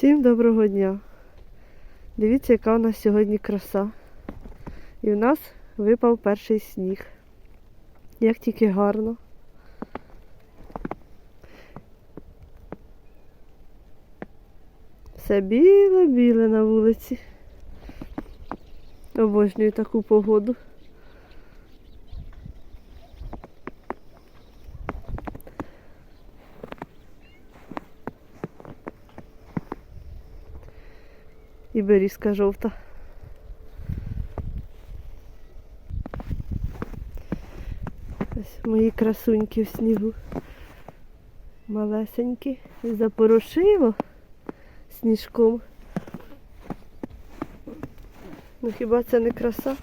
Всім доброго дня. Дивіться, яка у нас сьогодні краса. І в нас випав перший сніг. Як тільки гарно. Все біле-біле на вулиці. Обожнюю таку погоду. І берізка жовта. Ось мої красуньки в снігу. Малесенькі. Запорошило сніжком. Ну хіба це не краса?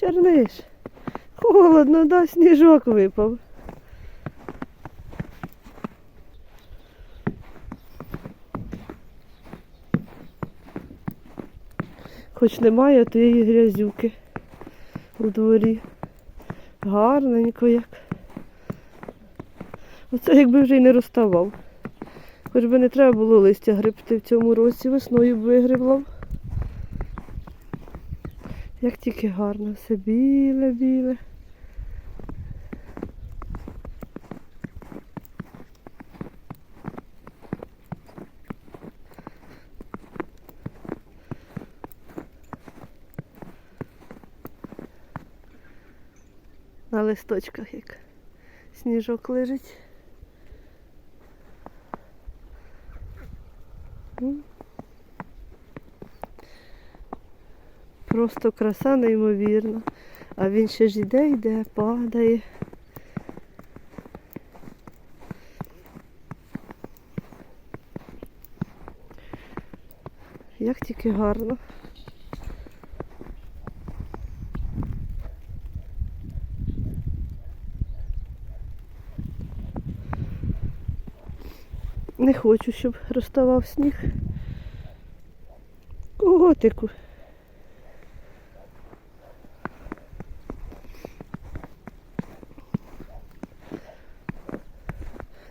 Черниш. Холодно, да, сніжок випав. Хоч немає тієї грязюки у дворі. Гарненько як. Оце якби вже й не розставав. Хоч би не треба було листя грибти в цьому році, весною б вигрібла. Як тільки гарно, все біле-біле. На листочках як сніжок лежить. Просто краса неймовірна. А він ще ж іде, йде, падає. Як тільки гарно. Хочу, щоб розставав сніг. Котику.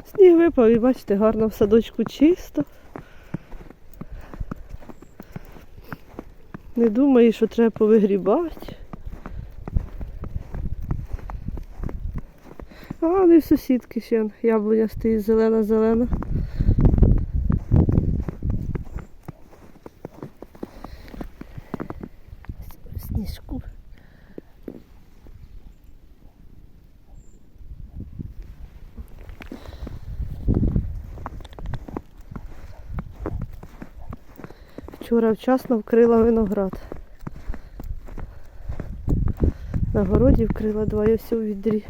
Сніг випав і бачите, гарно в садочку чисто. Не думаю, що треба повигрібати. А, не в сусідки ще яблуня стоїть зелена-зелена. В Сніжку. Вчора вчасно вкрила виноград. На городі вкрила два і відрі.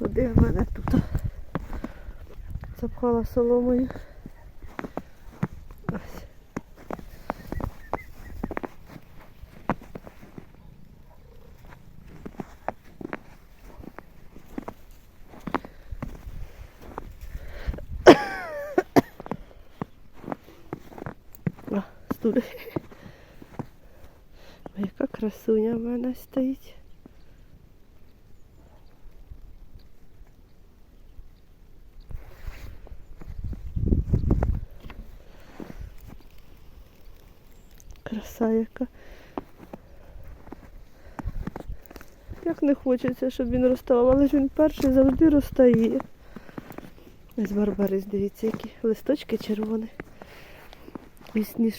Один в мене тут запхала соломою. Ось. А, студи. Яка красуня в мене стоїть. Краса яка. Як не хочеться, щоб він розставав, але ж він перший завжди розстає. Ось барбарис, дивіться, які листочки червоні. І.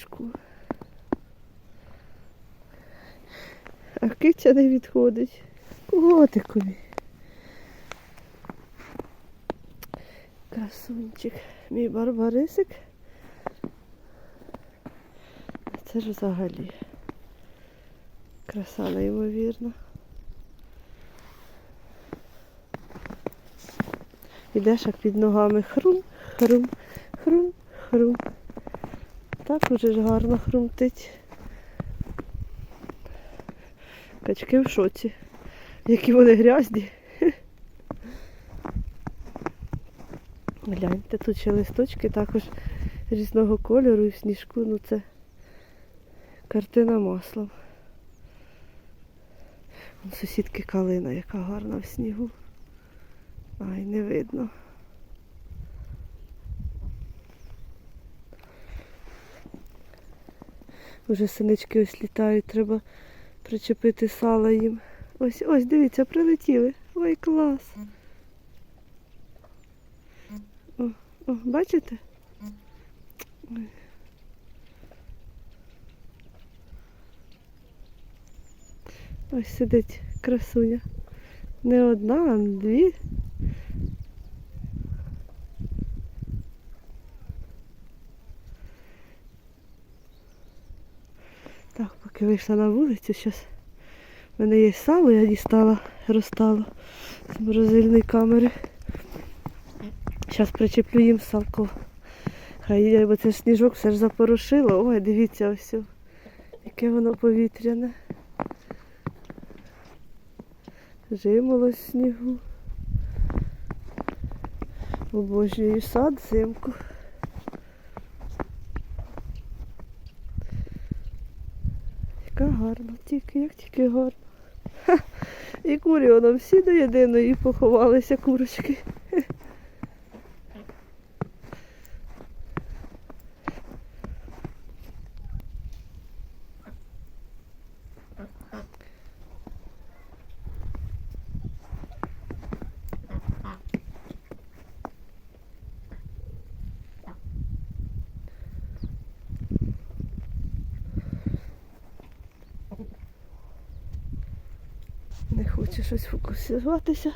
А киця не відходить. Котикові. Красунчик. Мій барбарисик. Це ж взагалі краса неймовірна. Ідеш як під ногами хрум, хрум, хрум, хрум. Так уже ж гарно хрумтить. Качки в шоці. Які вони грязні. Гляньте, тут ще листочки також різного кольору і в сніжку, ну це картина маслом. Вон Сусідки калина, яка гарна в снігу. Ай, не видно. Уже синички ось літають, треба причепити сало їм. Ось, ось, дивіться, прилетіли. Ой, клас. О, о, бачите? Ось сидить красуня. Не одна, а дві. Так, поки вийшла на вулицю, зараз в мене є сало, я дістала, розстала з морозильної камери. Зараз причеплю їм салко. Хай їде, бо це сніжок все ж запорошило. Ой, дивіться ось. Яке воно повітряне. Жимоло снігу. Обожнюю сад зимку. Яка гарна, тільки, як тільки гарно. І курі воно всі до єдиної поховалися курочки. Не хоче щось фокусуватися.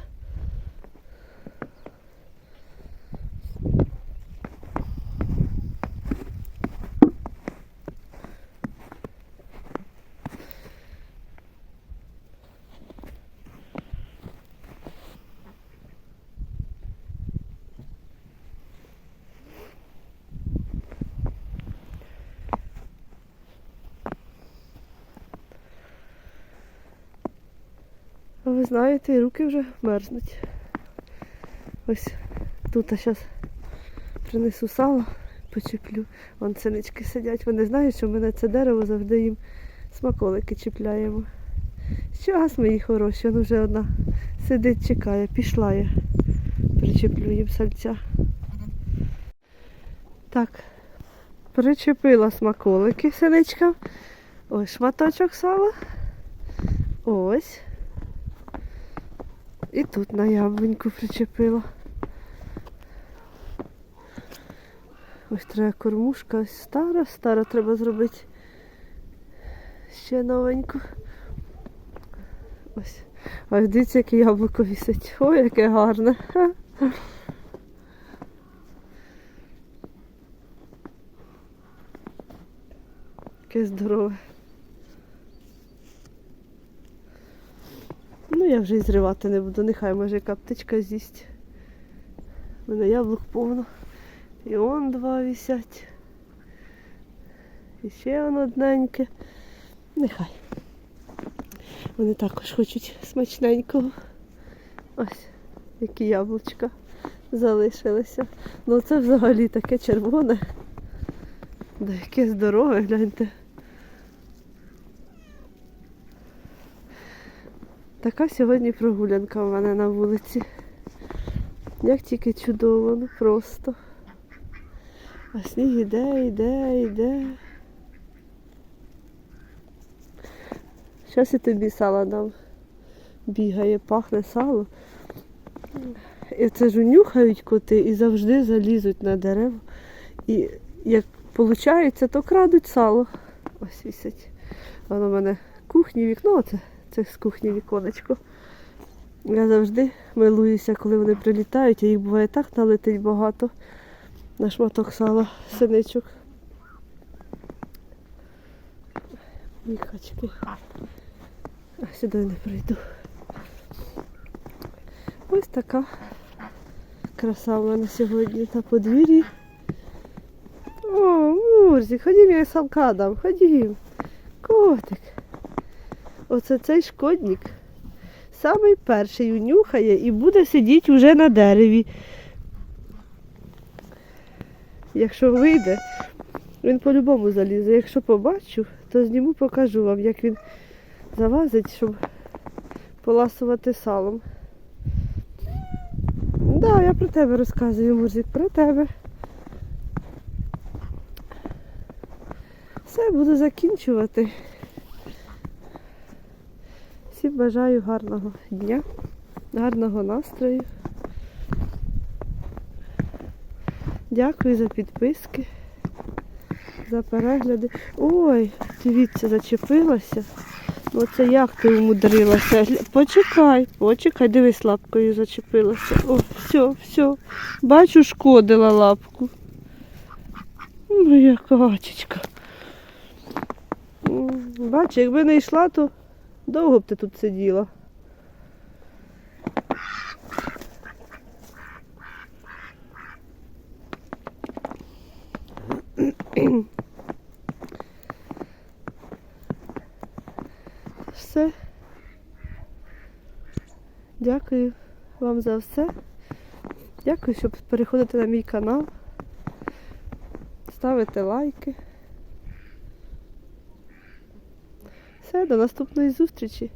А ви знаєте, руки вже мерзнуть. Ось тут зараз принесу сало, почеплю. Вон синички сидять, вони знають, що в мене це дерево завжди їм смаколики чіпляємо. Газ мої хороші, вон вже одна сидить, чекає, пішла я. Причеплю їм сальця. Так, причепила смаколики синичкам. Ось шматочок сала. Ось. І тут на яблуньку причепила. Ось треба кормушка, ось стара, стара треба зробити. Ще новеньку. Ось. Ось дивіться, яке яблуко вісить. Ой, яке гарне. Яке здорове. Я вже і зривати не буду, нехай може яка птичка з'їсть. У мене яблук повно. І он два висять. І ще воно одненьке. Нехай. Вони також хочуть смачненького. Ось, які яблучка залишилися. Ну це взагалі таке червоне. Да яке здорове, гляньте. Така сьогодні прогулянка в мене на вулиці. Як тільки чудово, ну просто. А сніг іде, іде, іде. Зараз і тобі сало дам. Бігає, пахне сало. І це ж унюхають коти і завжди залізуть на дерево. І як виходить, то крадуть сало. Ось вісять. Воно в мене кухні, вікно, оце, це з кухні віконечко. Я завжди милуюся, коли вони прилітають, а їх буває так налетить багато на шматок сала, синичок. Міхачки. А сюди не прийду. Ось така краса в мене сьогодні на подвір'ї. О, Мурзик, ходім, я салка дам, ходім. Котик. Оце цей шкодник. Самий перший унюхає і буде сидіти вже на дереві. Якщо вийде, він по-любому залізе. Якщо побачу, то зніму, покажу вам, як він залазить, щоб поласувати салом. Да, я про тебе розказую, музик, про тебе. Все, буду закінчувати. Всім бажаю гарного дня, гарного настрою. Дякую за підписки, за перегляди. Ой, дивіться, зачепилася. Оце як ти умудрилася? Почекай, почекай, дивись, лапкою зачепилася. О, все, все. Бачу, шкодила лапку. Ну, яка качечка. М, Бач, якби не йшла, то довго б ти тут сиділа. Все. Дякую вам за все. Дякую, що переходите на мій канал. Ставите лайки. Все, до наступної зустрічі.